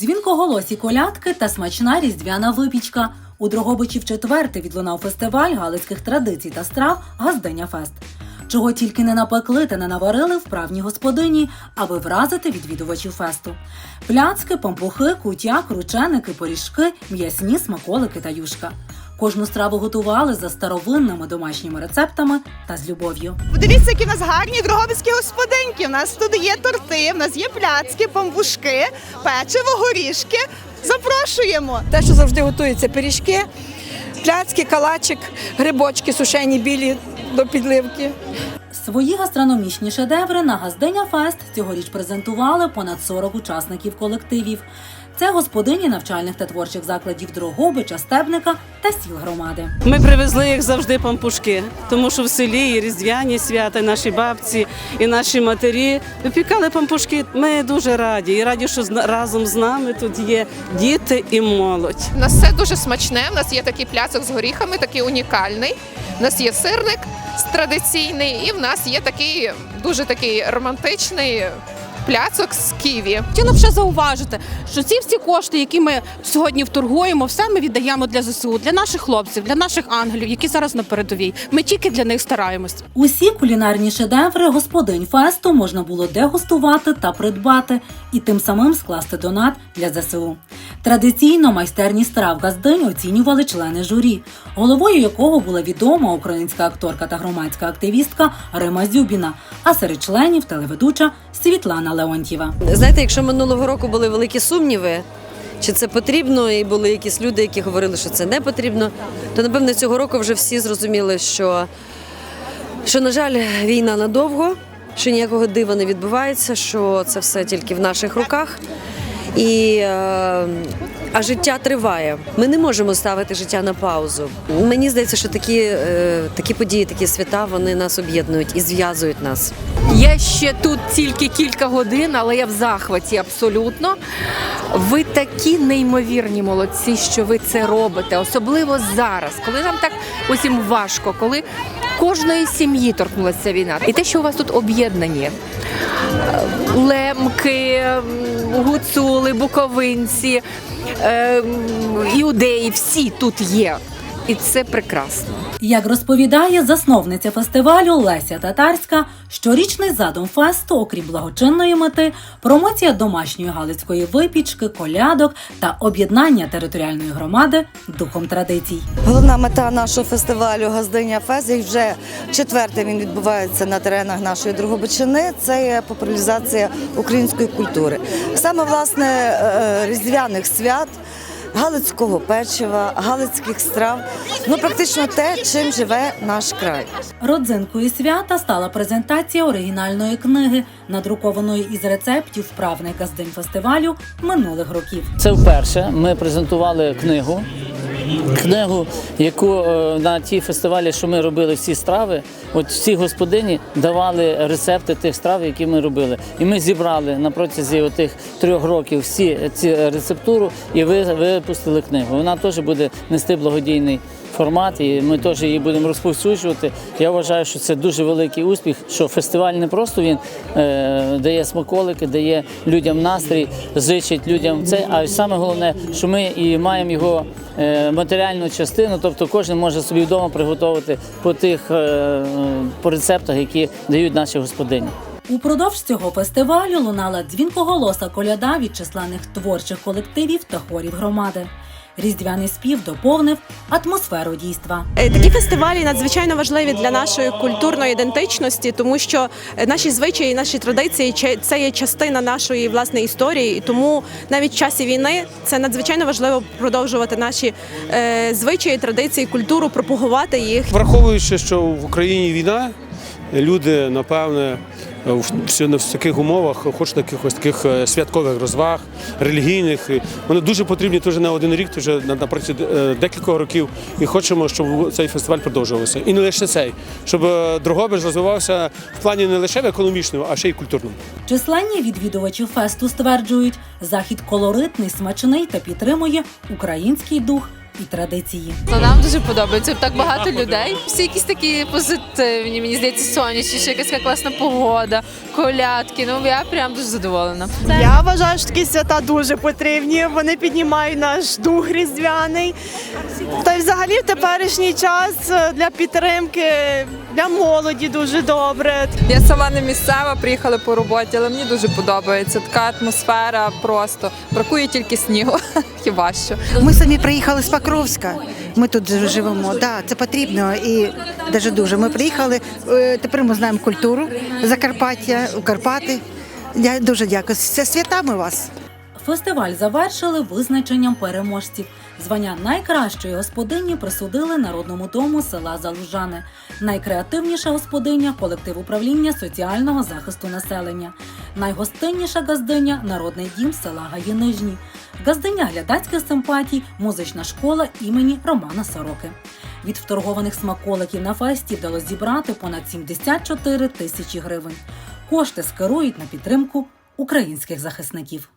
Дзвінкоголосі колядки та смачна різдвяна випічка. У Дрогобичі в четверте відлунав фестиваль галицьких традицій та страв Газденя Фест. Чого тільки не напекли та не наварили вправні господині, аби вразити відвідувачів фесту. Пляцки, пампухи, кутя, крученики, поріжки, м'ясні смаколики та юшка. Кожну страву готували за старовинними домашніми рецептами та з любов'ю. Подивіться, які в нас гарні дрогобицькі господинки. У нас тут є торти, в нас є пляцки, пампушки, печиво, горішки. Запрошуємо. Те, що завжди готується, пиріжки, пляцки, калачик, грибочки сушені білі до підливки. Свої гастрономічні шедеври на Газденя Фест цьогоріч презентували понад 40 учасників колективів. Це господині навчальних та творчих закладів Дрогобича, Стебника та сіл громади. Ми привезли їх завжди пампушки, тому що в селі і різдвяні свята, наші бабці і наші матері випікали пампушки. Ми дуже раді і раді, що разом з нами тут є діти і молодь. У нас все дуже смачне. У нас є такий пляцок з горіхами, такий унікальний. У нас є сирник традиційний, і в нас є такий дуже такий романтичний пляцок з ківі. Хотіла б ще зауважити, що ці всі кошти, які ми сьогодні вторгуємо, все ми віддаємо для ЗСУ, для наших хлопців, для наших ангелів, які зараз на передовій. Ми тільки для них стараємось. Усі кулінарні шедеври господинь фесту можна було дегустувати та придбати, і тим самим скласти донат для ЗСУ. Традиційно майстерні страв газдинь оцінювали члени журі, головою якого була відома українська акторка та громадська активістка Рима Зюбіна, а серед членів телеведуча Світлана Леонтьєва. Знаєте, якщо минулого року були великі сумніви, чи це потрібно, і були якісь люди, які говорили, що це не потрібно, то напевно цього року вже всі зрозуміли, що, що на жаль, війна надовго, що ніякого дива не відбувається, що це все тільки в наших руках. І, е, а життя триває. Ми не можемо ставити життя на паузу. Мені здається, що такі, е, такі події, такі свята, вони нас об'єднують і зв'язують нас. Я ще тут тільки кілька годин, але я в захваті абсолютно. Ви такі неймовірні молодці, що ви це робите, особливо зараз, коли нам так усім важко, коли кожної сім'ї торкнулася війна. І те, що у вас тут об'єднані. е, Лемки, гуцули, буковинці, іудеї, всі тут є. І це прекрасно. Як розповідає засновниця фестивалю Леся Татарська, щорічний задум фесту, окрім благочинної мети, промоція домашньої галицької випічки, колядок та об'єднання територіальної громади духом традицій. Головна мета нашого фестивалю Газдиня Фест, і вже четверте він відбувається на теренах нашої Другобичини. Це є популяризація української культури. Саме власне е, різдвяних свят. Галицького печива, галицьких страв ну практично те, чим живе наш край. Родзинкою свята стала презентація оригінальної книги, надрукованої із рецептів правника з фестивалю минулих років. Це вперше ми презентували книгу. Книгу, яку е, на ті фестивалі, що ми робили всі страви, от всі господині давали рецепти тих страв, які ми робили. І ми зібрали на протязі тих трьох років всі ці рецептуру і ви- випустили книгу. Вона теж буде нести благодійний формат, і ми теж її будемо розповсюджувати. Я вважаю, що це дуже великий успіх. Що фестиваль не просто він е, дає смаколики, дає людям настрій, зичить людям це. А саме головне, що ми і маємо його е, матеріальну частину, тобто кожен може собі вдома приготувати по тих е, по рецептах, які дають наші господині. Упродовж цього фестивалю лунала дзвінкоголоса коляда від численних творчих колективів та хорів громади. Різдвяний спів доповнив атмосферу дійства. Е, Такі фестивалі надзвичайно важливі для нашої культурної ідентичності, тому що е, наші звичаї, наші традиції че- це є частина нашої власне історії. І тому навіть в часі війни це надзвичайно важливо продовжувати наші е, звичаї, традиції, культуру, пропагувати їх. Враховуючи, що в Україні війна, люди, напевне, ще в таких умовах хочуть якихось таких е, святкових розваг, релігійних. Вони дуже потрібні теж не один рік, вже на напроти е, декількох років. І хочемо, щоб цей фестиваль продовжувався. І не лише цей, щоб е, Дрогобич розвивався в плані не лише в економічному, а ще й культурному. Численні відвідувачі фесту стверджують, захід колоритний, смачний та підтримує український дух і традиції. Ну, Нам дуже подобається так багато людей. Всі якісь такі позитивні. Мені здається, сонячні, ще якась класна погода, колядки. Ну я прям дуже задоволена. Я вважаю, що такі свята дуже потрібні. Вони піднімають наш дух різдвяний. Та й взагалі в теперішній час е, для підтримки для молоді дуже добре. Я сама не місцева, приїхала по роботі, але мені дуже подобається. Така атмосфера просто бракує тільки снігу. Хіба що. Ми самі приїхали з Покровська. Ми тут живемо. Да, це потрібно і дуже дуже. Ми приїхали. е, Тепер ми знаємо культуру Закарпаття, у Карпати. Я дуже дякую. Це святами вас. Фестиваль завершили визначенням переможців. Звання найкращої господині присудили народному дому села Залужане. Найкреативніша господиня колектив управління соціального захисту населення. Найгостинніша газдиня народний дім села Гаїнижні. Газдиня глядацьких симпатій, музична школа імені Романа Сороки. Від вторгованих смаколиків на фесті вдалося зібрати понад 74 тисячі гривень. Кошти скерують на підтримку українських захисників.